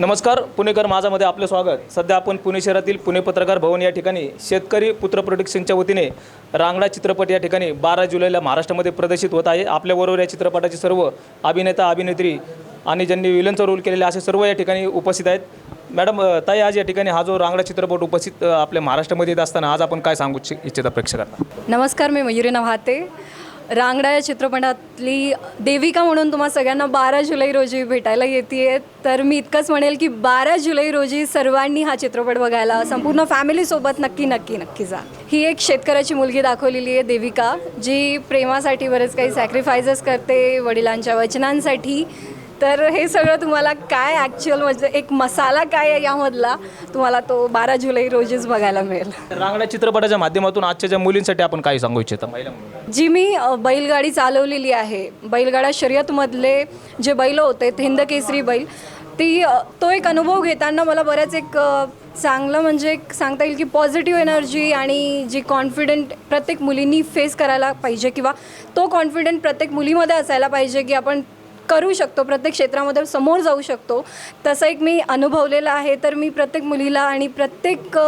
नमस्कार पुणेकर माझामध्ये आपलं स्वागत. सध्या आपण पुणे शहरातील पुणे पत्रकार भवन या ठिकाणी शेतकरी पुत्र प्रोडक्शनच्या वतीने रांगडा चित्रपट या ठिकाणी बारा जुलैला महाराष्ट्रामध्ये प्रदर्शित होत आहे. आपल्याबरोबर या चित्रपटाचे सर्व अभिनेता अभिनेत्री आणि ज्यांनी विलनचा रोल केलेले असे सर्व या ठिकाणी उपस्थित आहेत. मॅडम ताई आज या ठिकाणी हा जो रांगडा चित्रपट उपस्थित आपल्या महाराष्ट्रामध्ये येत असताना आज आपण काय सांगू इच्छि- इच्छिता प्रेक्षकांना? नमस्कार मी मयुरी नव्हाते. रांगडा या चित्रपटातली देविका म्हणून तुम्हा सगळ्यांना बारा जुलै रोजी भेटायला येते तर मी इतकंच म्हणेल की बारा जुलै रोजी सर्वांनी हा चित्रपट बघायला संपूर्ण फॅमिलीसोबत नक्की नक्की नक्की जा. ही एक शेतकऱ्याची मुलगी दाखवलेली आहे देविका जी प्रेमासाठी बरेच काही सॅक्रिफायसेस करते वडिलांच्या वचनांसाठी. तर हे सगळं तुम्हाला काय ॲक्च्युअल म्हणजे एक मसाला काय आहे यामधला तुम्हाला तो बारा जुलै रोजीच बघायला मिळेल. रांगडा चित्रपटाच्या माध्यमातून आजच्या ज्या मुलींसाठी आपण काय सांगू इच्छिता महिला म्हणून जी मी अ, बैलगाडी चालवलेली आहे बैलगाडा शर्यतमधले जे बैल होते हिंद केसरी बैल ती अ, तो एक अनुभव घेताना मला बऱ्याच एक अ, चांगलं म्हणजे एक सांगता येईल की पॉझिटिव्ह एनर्जी आणि जी कॉन्फिडंट प्रत्येक मुलींनी फेस करायला पाहिजे किंवा तो कॉन्फिडंट प्रत्येक मुलीमध्ये असायला पाहिजे की आपण करू शकतो प्रत्येक क्षेत्रामध्ये समोर जाऊ शकतो. तसं एक मी अनुभवलेलं आहे तर मी प्रत्येक मुलीला आणि प्रत्येक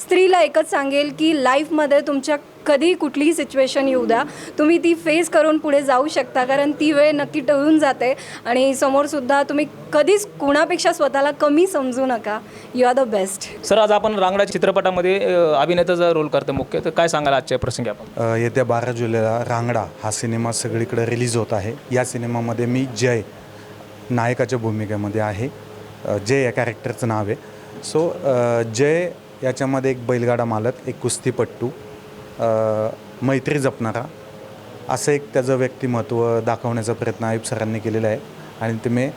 स्त्रीला एकच सांगेल की लाईफमध्ये तुमच्या कधी कुठलीही सिच्युएशन येऊ द्या. तुम्ही ती फेस करून पुढे जाऊ शकता कारण ती वेळ नक्की टळून जाते. आणि समोरसुद्धा तुम्ही कधीच कुणापेक्षा स्वतःला कमी समजू नका. You are the best sir आज आपण रांगडा चित्रपटामध्ये अ, अभिनेताचा रोल करतो मुख्य तर काय सांगाल आजच्या प्रसंगी आपण? अ, येत्या बारा जुलैला रांगडा हा सिनेमा सगळीकडे रिलीज होत आहे. या सिनेमामध्ये मी जय नायकाच्या भूमिकेमध्ये आहे. अ, जय या कॅरेक्टरचं नाव आहे. सो जय याच्यामध्ये एक बैलगाडा मालक एक कुस्तीपट्टू मैत्री जपणारा. असं एक त्याचं व्यक्तिमत्व दाखवण्याचा प्रयत्न आयुब सरांनी केलेला आहे आणि ते मी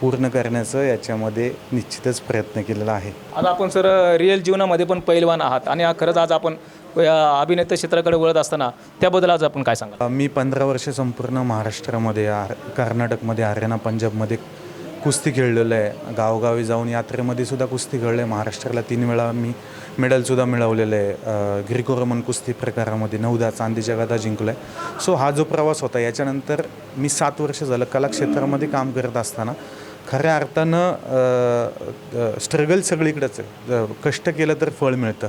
पूर्ण करण्याचं याच्यामध्ये निश्चितच प्रयत्न केलेला आहे. आज आपण सर रिअल जीवनामध्ये पण पैलवान आहात आणि खरंच आज आपण या अभिनेता क्षेत्राकडे वळत असताना त्याबद्दल आज आपण काय सांगाल? अ, मी पंधरा वर्ष संपूर्ण महाराष्ट्रामध्ये आर कर्नाटकमध्ये हरियाणा पंजाबमध्ये कुस्ती खेळलेलं आहे. गावगावी जाऊन यात्रेमध्ये सुद्धा कुस्ती खेळलं आहे महाराष्ट्राला तीन वेळा मी मेडलसुद्धा मिळवलेलं आहे. अ, रोमन कुस्ती प्रकारामध्ये नऊदा चांदीच्या गदा जिंकलो आहे सो हा जो प्रवास होता याच्यानंतर मी सात वर्ष झालं कलाक्षेत्रामध्ये काम करत असताना. खऱ्या अर्थानं स्ट्रगल सगळीकडंच आहे. कष्ट केलं तर फळ मिळतं.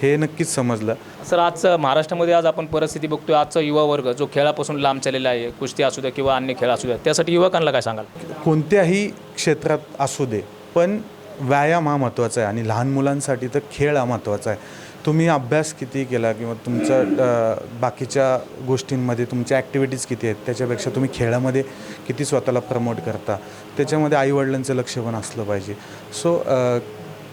हे नक्कीच समजलं. सर आजचं महाराष्ट्रामध्ये आज आपण परिस्थिती बघतोय आजचा युवा वर्ग जो खेळापासून लांब चाललेला आहे कुस्ती असू द्या किंवा अन्य खेळ असू द्या त्यासाठी युवकांना काय सांगाल? कोणत्याही क्षेत्रात असू दे पण व्यायाम हा महत्त्वाचा आहे आणि लहान मुलांसाठी तर खेळ हा महत्त्वाचा आहे. तुम्ही अभ्यास किती केला किंवा तुमच्या अ, बाकीच्या गोष्टींमध्ये तुमच्या ॲक्टिव्हिटीज किती आहेत त्याच्यापेक्षा तुम्ही खेळामध्ये किती स्वतःला प्रमोट करता त्याच्यामध्ये आईवडिलांचं लक्ष पण असलं पाहिजे. सो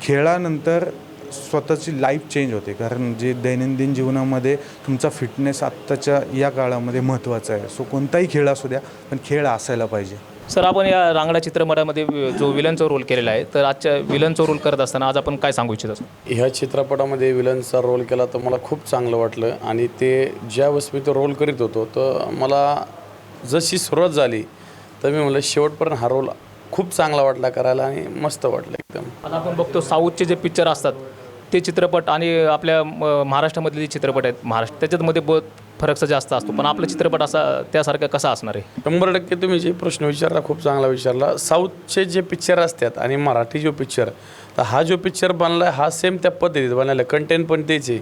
खेळानंतर स्वतःची लाईफ चेंज होते. कारण जे दैनंदिन जीवनामध्ये तुमचा फिटनेस आत्ताच्या या काळामध्ये महत्त्वाचा आहे. सो कोणताही खेळ असू द्या पण खेळ असायला पाहिजे. सर आपण या रांगडा चित्रपटामध्ये जो विलनचा रोल केलेला आहे तर आजच्या विलनचा रोल करत असताना आज आपण काय सांगू इच्छित असं ह्या चित्रपटामध्ये विलनचा रोल केला तर मला खूप चांगलं वाटलं आणि ते ज्यावेळेस मी तो रोल करीत होतो तर मला जशी सुरुवात झाली तर मी म्हणलं शेवटपर्यंत हा रोल खूप चांगला वाटला करायला आणि मस्त वाटलं एकदम. आता आपण बघतो साऊथचे जे पिक्चर असतात ते चित्रपट आणि आपल्या म- महाराष्ट्रामधले जे चित्रपट आहेत महाराष्ट्र त्याच्यामध्ये बहुत फरकचा जास्त असतो. पण आपला चित्रपट असा त्यासारखा कसा असणार आहे? शंभर टक्के तुम्ही जे प्रश्न विचारला खूप चांगला विचारला. साऊथचे जे पिक्चर असतात आणि मराठी जो पिक्चर तर हा जो पिक्चर बनला हा सेम त्या पद्धतीत बनलेला कंटेंट पण तेच आहे.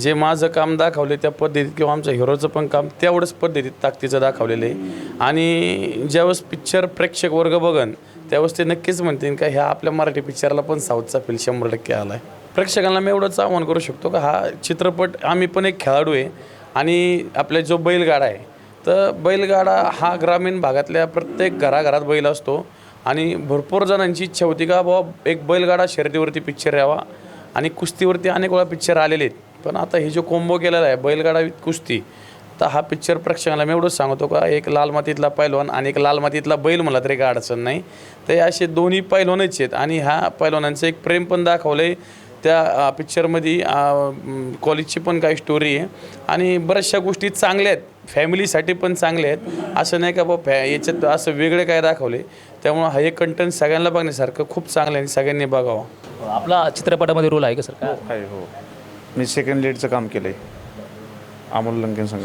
जे माझं काम दाखवले त्या पद्धतीत किंवा आमच्या हिरोचं पण काम तेवढंच पद्धतीत ताकदीचं दाखवलेलं आहे. आणि ज्यावेळेस पिक्चर प्रेक्षक वर्ग बघन त्यावेळेस ते नक्कीच म्हणतील का ह्या आपल्या मराठी पिक्चरला पण साऊथचा फील शंभर टक्के आला आहे प्रेक्षकांना मी एवढंच आव्हान करू शकतो का हा चित्रपट आम्ही पण एक खेळाडू आहे आणि आपला जो बैलगाडा आहे तर बैलगाडा हा ग्रामीण भागातल्या प्रत्येक घराघरात बैल असतो आणि भरपूर जणांची इच्छा होती का बाबा एक बैलगाडा शर्यतीवरती पिक्चर यावा आणि कुस्तीवरती अनेक वेळा पिक्चर आलेले आहेत. पण आता हे जो कोंबो केलेला आहे बैलगाडा विथ कुस्ती तर हा पिक्चर प्रेक्षकाला मी एवढंच सांगतो का एक लाल मातीतला पैलवान आणि एक लाल मातीतला बैल मला तरी काय अडचण नाही. तर हे असे दोन्ही पैलवानच आहेत आणि ह्या पैलवानांचं एक प्रेम पण दाखवलं आहे त्या पिक्चरमध्ये कॉलेजची पण काही स्टोरी आहे. आणि बऱ्याचशा गोष्टी चांगल्या आहेत. फॅमिलीसाठी पण चांगल्या आहेत. असं नाही का बा फॅ याच्यात असं वेगळे काय दाखवले. त्यामुळं हा एक कंटेंट सगळ्यांना बघण्यासारखं खूप चांगलं आहे आणि सगळ्यांनी बघावं. आपला चित्रपटामध्ये रोल आहे का सर? काय आहे हो. मी सेकंड लीडचं काम केलं आहे अमोल लंकेन संघ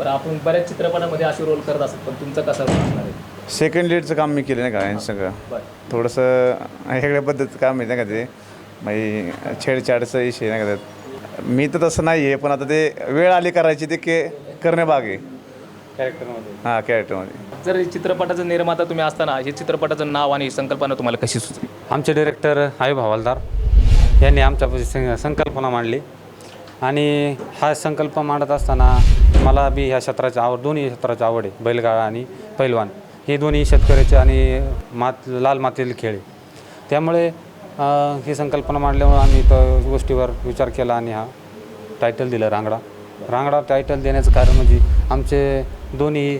बरं आपण बऱ्याच चित्रपटामध्ये असे रोल करत असतात पण तुमचा कसा रोल असणार आहे? सेकंड लीडचं काम मी केलं नाही का यांचं सगळं. थोडंसं वेगळ्या पद्धतीचं काम आहे नाही का ते? म्हणजे छेडछाडचा विषय नाही का त्यात? मी तर तसं नाही आहे पण आता ते वेळ आली करायची ते के करणे बाग आहे. कॅरेक्टरमध्ये हां कॅरेक्टरमध्ये जर चित्रपटाचा निर्माता तुम्ही असताना हे चित्रपटाचं नाव आणि संकल्पना तुम्हाला कशी सुचली? आमचे डिरेक्टर आयुब हवालदार यांनी आमच्या सं- संकल्पना मांडली. आणि हा संकल्प मांडत असताना मला बी ह्या क्षेत्राची आवड दोन्ही क्षेत्राची आवड आहे बैलगाळा आणि पैलवान. हे दोन्ही शेतकऱ्याचे आणि मात लाल मातीतील खेळ आहे. त्यामुळे ही संकल्पना मांडल्यामुळे आम्ही त्या गोष्टीवर विचार केला आणि हा टायटल दिलं रांगडा. रांगडा टायटल देण्याचं कारण म्हणजे आमचे दोन्ही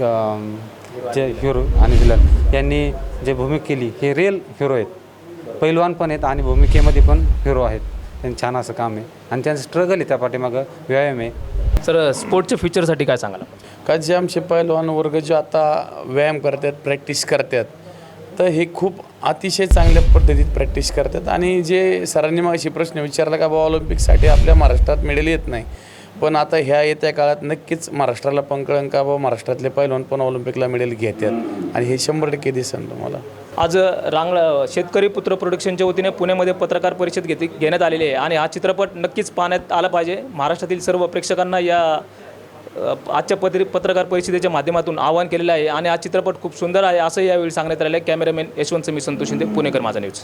क- जे हिरो आणि विलन यांनी जे भूमिका केली हे रिअल हिरो आहेत. पैलवान पण आहेत आणि भूमिकेमध्ये पण हिरो आहेत. त्यांनी छान असं काम आहे. आणि त्यांचं स्ट्रगल आहे त्या पाठीमागं. व्यायाम आहे. सर स्पोर्टच्या फ्युचरसाठी काय सांगाल का जे आमचे पैलवान वर्ग जे आता व्यायाम करतात प्रॅक्टिस करतात तर हे खूप अतिशय चांगल्या पद्धतीत प्रॅक्टिस करतात. आणि जे सरांनी मागाशी प्रश्न विचारला का बाबा ऑलिम्पिकसाठी आपल्या महाराष्ट्रात मेडल येत नाही. पण आता ह्या येत्या काळात नक्कीच महाराष्ट्राला पंकळंका का महाराष्ट्रातले पैलवान पण ऑलिम्पिकला मेडल घेतात आणि हे शंभर टक्के दिसन तुम्हाला. आज रांगळ शेतकरी पुत्र प्रोडक्शनच्या वतीने पुण्यामध्ये पत्रकार परिषद घेते घेण्यात आलेली आहे. आणि हा चित्रपट नक्कीच पाहण्यात आला पाहिजे. महाराष्ट्रातील सर्व प्रेक्षकांना या आजच्या पत्र पत्रकार परिषदेच्या माध्यमातून आवाहन केलेलं आहे. आणि हा चित्रपट खूप सुंदर आहे असं यावेळी सांगण्यात आलेलं आहे. कॅमेरामॅन यशवंत मी संतोष शिंदे पुणेकर माझा न्यूज.